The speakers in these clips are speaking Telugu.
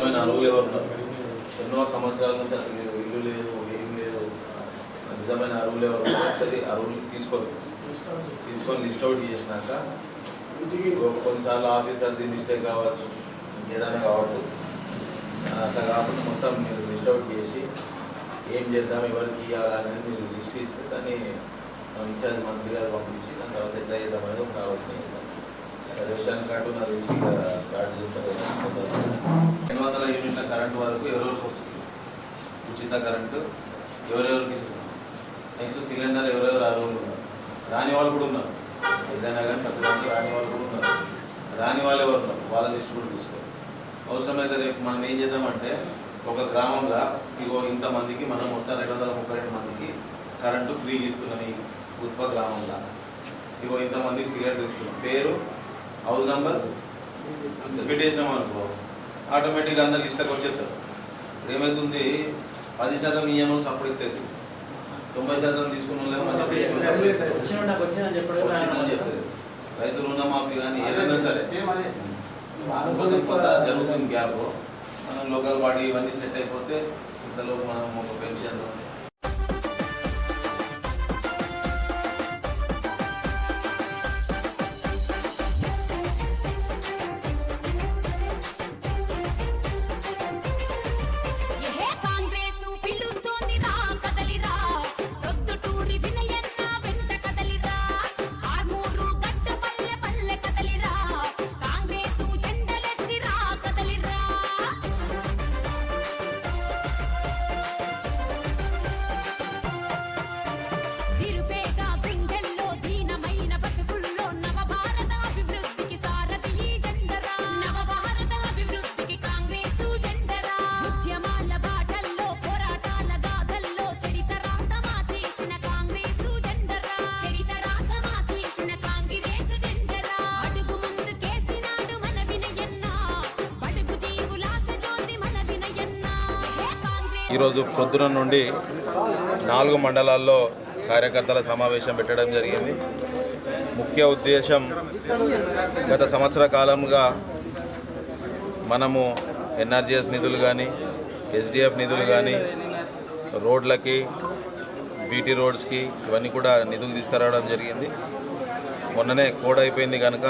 నిజమైన అరువులు ఎవరు ఎన్నో సంవత్సరాల నుంచి అసలు మీరు ఇల్లు లేదు ఏం లేదు నిజమైన అరువులు ఎవరు ఒకసారి అరువులు తీసుకోరు. తీసుకొని లిస్ట్ అవుట్ చేసినాక కొన్నిసార్లు ఆఫీసర్ది మిస్టేక్ కావచ్చు ఏదైనా కావచ్చు. అట్లా కాకుండా మొత్తం మీరు లిస్ట్ అవుట్ చేసి ఏం చేద్దాం ఎవరికి ఇవ్వాలనేది మీరు లిస్ట్ ఇస్తే దాన్ని ఇన్ఛార్జ్ మంత్రి గారు పంపించి దాని తర్వాత ఎట్లా చేద్దాం అనేది ఒక ఆలోచన చేద్దాం. రేషన్ కార్డు నా రేషన్ స్టార్ట్ చేస్తారు. రెండు వందల యూనిట్ల కరెంట్ వరకు ఎవరెవరికి వస్తుంది ఉచిత కరెంటు ఎవరెవరికి ఇస్తుంది నెక్స్ట్ సిలిండర్ ఎవరెవరు అర్హులు ఉన్నారు? రాని వాళ్ళు కూడా ఉన్నారు. ఏదైనా కానీ ప్రతి దాంట్లో రాని వాళ్ళు కూడా ఉన్నారు. రాని వాళ్ళు ఎవరు ఉన్నారు? వాళ్ళ లిస్ట్ కూడా తీసుకోవాలి అవసరమైతే రేపు మనం ఏం చేద్దామంటే ఒక గ్రామంలో ఇగో ఇంతమందికి మనం మొత్తం రెండు వందల ముప్పై రెండు మందికి కరెంటు ఫ్రీ ఇస్తున్నాం ఈ ఉత్ప గ్రామంలో. ఇగో ఇంతమందికి సిగరెట్ ఇస్తున్నాం పేరు హౌస్ నంబర్? పెట్టేసినాం అనుకో ఆటోమేటిక్గా అందరు లిస్ట్కి వచ్చేస్తారు. ఇప్పుడు ఏమవుతుంది పది శాతం ఇయ్యను సపోర్ట్ ఇచ్చేసి తొంభై శాతం తీసుకున్న చెప్తారు రైతు రుణమాఫీ కానీ ఏదైనా సరే. కొంత జరుగుతుంది గ్యాప్. మనం లోకల్ బాడీ ఇవన్నీ సెట్ అయిపోతే ఇంతలో మనం ఒక పెన్షన్ ఈరోజు పొద్దున నుండి నాలుగు మండలాల్లో కార్యకర్తల సమావేశం పెట్టడం జరిగింది. ముఖ్య ఉద్దేశం గత సంవత్సర కాలంగా మనము ఎన్ఆర్జిఎస్ నిధులు కానీ ఎస్డిఎఫ్ నిధులు కానీ రోడ్లకి బీటీ రోడ్స్కి ఇవన్నీ కూడా నిధులు తీసుకురావడం జరిగింది. మొన్ననే కోడ్ అయిపోయింది కనుక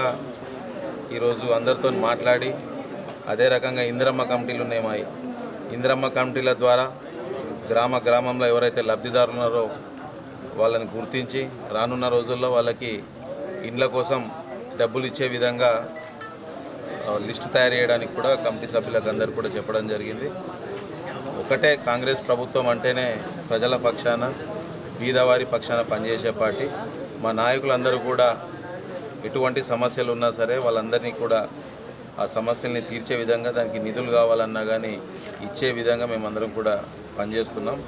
ఈరోజు అందరితో మాట్లాడి అదే రకంగా ఇందిరమ్మ కమిటీలు ఉన్నాయి ఇందిరమ్మ కమిటీల ద్వారా గ్రామ గ్రామంలో ఎవరైతే లబ్ధిదారులు ఉన్నారో వాళ్ళని గుర్తించి రానున్న రోజుల్లో వాళ్ళకి ఇండ్ల కోసం డబ్బులు ఇచ్చే విధంగా లిస్ట్ లిస్టు తయారు చేయడానికి కూడా కమిటీ సభ్యులకు అందరు కూడా చెప్పడం జరిగింది. ఒకటే కాంగ్రెస్ ప్రభుత్వం అంటేనే ప్రజల పక్షాన బీదవారి పక్షాన పనిచేసే పార్టీ. మా నాయకులందరూ కూడా ఎటువంటి సమస్యలు ఉన్నా సరే వాళ్ళందరినీ కూడా ఆ సమస్యల్ని తీర్చే విధంగా దానికి నిధులు కావాలన్నా కానీ ఇచ్చే విధంగా మేమందరం కూడా పనిచేస్తున్నాం.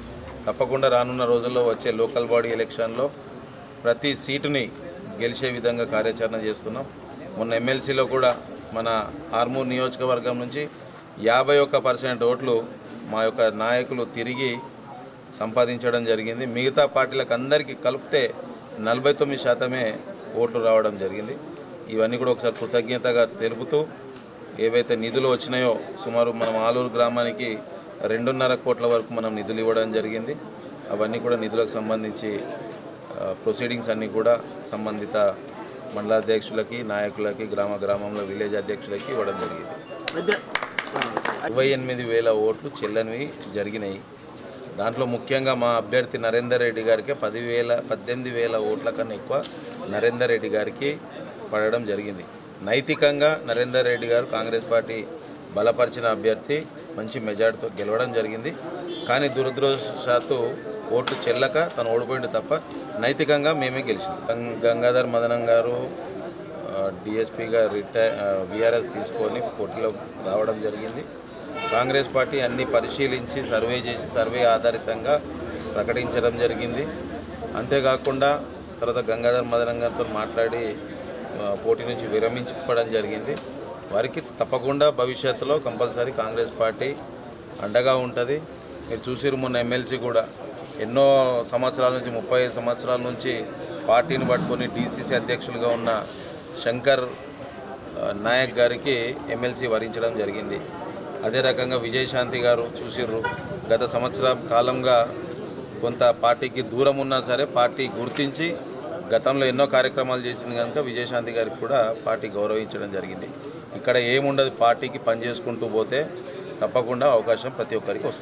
తప్పకుండా రానున్న రోజుల్లో వచ్చే లోకల్ బాడీ ఎలక్షన్లో ప్రతి సీటుని గెలిచే విధంగా కార్యాచరణ చేస్తున్నాం. మొన్న ఎమ్మెల్సీలో కూడా మన ఆర్మూర్ నియోజకవర్గం నుంచి యాభై ఒక్క పర్సెంట్ ఓట్లు మా యొక్క నాయకులు తిరిగి సంపాదించడం జరిగింది. మిగతా పార్టీలకు అందరికీ కలిపితే నలభై తొమ్మిది శాతమే ఓట్లు రావడం జరిగింది. ఇవన్నీ కూడా ఒకసారి కృతజ్ఞతగా తెలుపుతూ ఏవైతే నిధులు వచ్చినాయో సుమారు మనం ఆలూరు గ్రామానికి రెండున్నర కోట్ల వరకు మనం నిధులు ఇవ్వడం జరిగింది. అవన్నీ కూడా నిధులకు సంబంధించి ప్రొసీడింగ్స్ అన్నీ కూడా సంబంధిత మండలాధ్యక్షులకి నాయకులకి గ్రామ గ్రామంలో విలేజ్ అధ్యక్షులకి ఇవ్వడం జరిగింది. ఇరవై ఎనిమిది వేల ఓట్లు చెల్లనివి జరిగినాయి. దాంట్లో ముఖ్యంగా మా అభ్యర్థి నరేందర్ రెడ్డి గారికి పదివేల పద్దెనిమిది వేల ఓట్ల కన్నా ఎక్కువ నరేందర్ రెడ్డి గారికి పడడం జరిగింది. నైతికంగా నరేందర్ రెడ్డి గారు కాంగ్రెస్ పార్టీ బలపరిచిన అభ్యర్థి మంచి మెజార్టీతో గెలవడం జరిగింది. కానీ దురదృష్టవశాత్తు ఓట్లు చెల్లక తను ఓడిపోయింది తప్ప నైతికంగా మేమే గెలిచింది గం- గంగాధర్ మదనం గారు డిఎస్పీగా రిటైర్ విఆర్ఎస్ తీసుకొని పోటీలో రావడం జరిగింది. కాంగ్రెస్ పార్టీ అన్ని పరిశీలించి సర్వే చేసి సర్వే ఆధారితంగా ప్రకటించడం జరిగింది. అంతేకాకుండా తర్వాత గంగాధర్ మదనం గారితో మాట్లాడి పోటీ నుంచి విరమించుకోవడం జరిగింది. వారికి తప్పకుండా భవిష్యత్తులో కంపల్సరీ కాంగ్రెస్ పార్టీ అండగా ఉంటుంది. మీరు చూసిరు మొన్న ఎమ్మెల్సీ కూడా ఎన్నో సంవత్సరాల నుంచి ముప్పై ఐదు సంవత్సరాల నుంచి పార్టీని పట్టుకొని డీసీసీ అధ్యక్షులుగా ఉన్న శంకర్ నాయక్ గారికి ఎమ్మెల్సీ వరించడం జరిగింది. అదే రకంగా విజయశాంతి గారు చూసిర్రు. గత సంవత్సరం కాలంగా కొంత పార్టీకి దూరం ఉన్నా సరే పార్టీ గుర్తించి గతంలో ఎన్నో కార్యక్రమాలు చేసింది కనుక విజయశాంతి గారికి కూడా పార్టీ గౌరవించడం జరిగింది. ఇక్కడ ఏముండదు పార్టీకి పనిచేసుకుంటూ పోతే తప్పకుండా అవకాశం ప్రతి ఒక్కరికి వస్తుంది.